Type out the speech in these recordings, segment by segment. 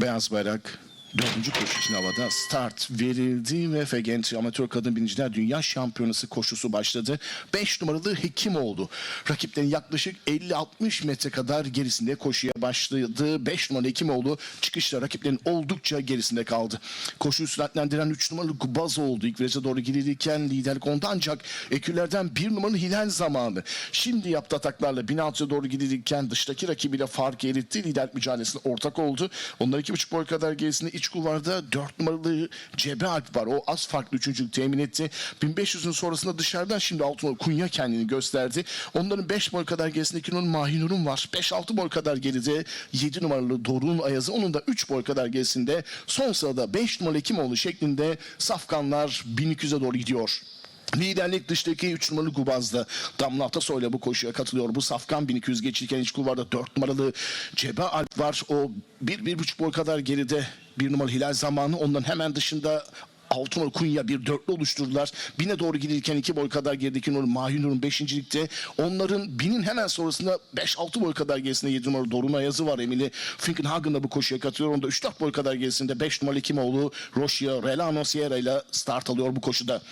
Beyaz bayrak dördüncü koşu için havada start verildi ve Fegentri Amatör Kadın Biniciler Dünya Şampiyonası koşusu başladı. 5 numaralı Hekimoğlu rakiplerin yaklaşık 50-60 metre kadar gerisinde koşuya başladı. 5 numaralı Hekimoğlu çıkışta rakiplerin oldukça gerisinde kaldı. Koşuyu süratlendiren 3 numaralı Gubaz oldu. İlk viraja doğru girilirken liderlik onda ancak ekürlerden 1 numaralı Hilal zamanı. Şimdi yaptığı ataklarla 1600'e doğru gidilirken dıştaki rakibiyle fark eritti. Liderlik mücadelesine ortak oldu. Onlar 2,5 boy kadar gerisinde iç kulvarda 4 numaralı Cebe Alp var. O az farklı üçüncülük temin etti. 1500'ün sonrasında dışarıdan şimdi 6 numaralı Kunya kendini gösterdi. Onların 5 boy kadar gerisinde 2 numaralı Mahinur'un var. 5-6 boy kadar geride 7 numaralı Doruk'un Ayazı. Onun da 3 boy kadar gerisinde son sırada 5 numaralı Ekimoğlu şeklinde safkanlar 1200'e doğru gidiyor. Liderlik dıştaki 3 numaralı Gubaz'da Damla Atasoy'la bu koşuya katılıyor. Bu Safkan 1200 geçirken iç kulvarda 4 numaralı Cebe Alp var. O 1-1,5 boy kadar geride 1 numaralı Hilal zamanı. Ondan hemen dışında 6 numaralı Kunya bir dörtlü oluşturdular. Bine doğru gidilirken 2 boy kadar gerideki numaralı Mahinur'un 5. ligde. Onların binin hemen sonrasında 5-6 boy kadar gerisinde 7 numaralı Doruna yazı var. Emily Finkenhagen da bu koşuya katılıyor. Onda 3-4 boy kadar gerisinde 5 numaralı Kimoğlu Roşia Relano Sierra ile start alıyor bu koşuda.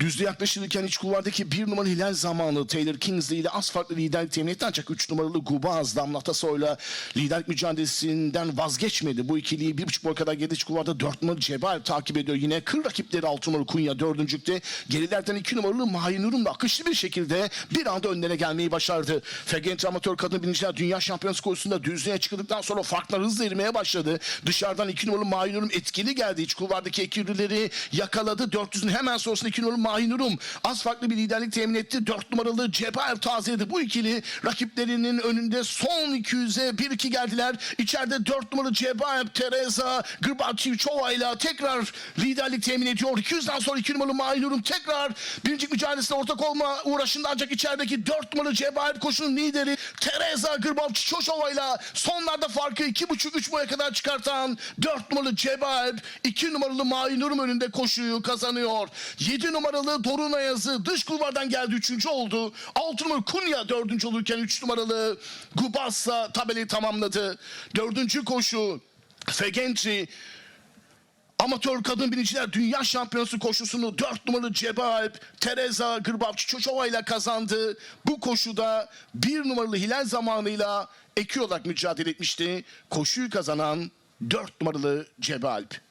Düzlüğe yaklaşırken iç kulvardaki bir numaralı Hilal zamanı Taylor Kingsley ile az farklı liderlik temin etti ancak 3 numaralı Gubaz Damla Atasoy'la liderlik mücadelesinden vazgeçmedi. Bu ikiliyi bir buçuk boy kadar geride iç kulvarda 4 numaralı Cebal takip ediyor. Yine kır rakipleri 6 numaralı Kunya dördüncükte. Gerilerden 2 numaralı Mahinur'un da akışlı bir şekilde bir anda önlerine gelmeyi başardı. Fegent Amatör Kadın Biniciler Dünya Şampiyonası koşusunda düzlüğe çıkıldıktan sonra farklar hızla erimeye başladı. Dışarıdan 2 numaralı Mahinur'un etkili geldi. İç kulvardaki ekürüleri yakaladı. 400'ün hemen sonrasında 2 numaralı Mahinurum az farklı bir liderlik temin etti. 4 numaralı Cebaer tazeledi. Bu ikili rakiplerinin önünde son 200'e 1-2 geldiler. İçeride 4 numaralı Cebaer Teresa Gırbaçivçova ile tekrar liderlik temin ediyor. 200'den sonra 2 numaralı Mahinurum tekrar birinci mücadelesine ortak olma uğraşında ancak içerideki 4 numaralı Cebaer koşunun lideri Teresa Gırbaçivçova ile sonlarda farkı 2,5-3 boya kadar çıkartan 4 numaralı Cebaer 2 numaralı Mahinurum önünde koşuyu kazanıyor. 7 numaralı Doruna yazı dış kulvardan geldi 3. oldu. 6 numaralı Kunya 4. olurken 3 numaralı Gubasa tabelayı tamamladı. 4. koşu Fegentri Amatör kadın biniciler dünya şampiyonası koşusunu 4 numaralı Cebe Alp, Teresa Gırbapçı Çoçova ile kazandı. Bu koşuda 1 numaralı Hilal zamanıyla eki olarak mücadele etmişti. Koşuyu kazanan 4 numaralı Cebe Alp.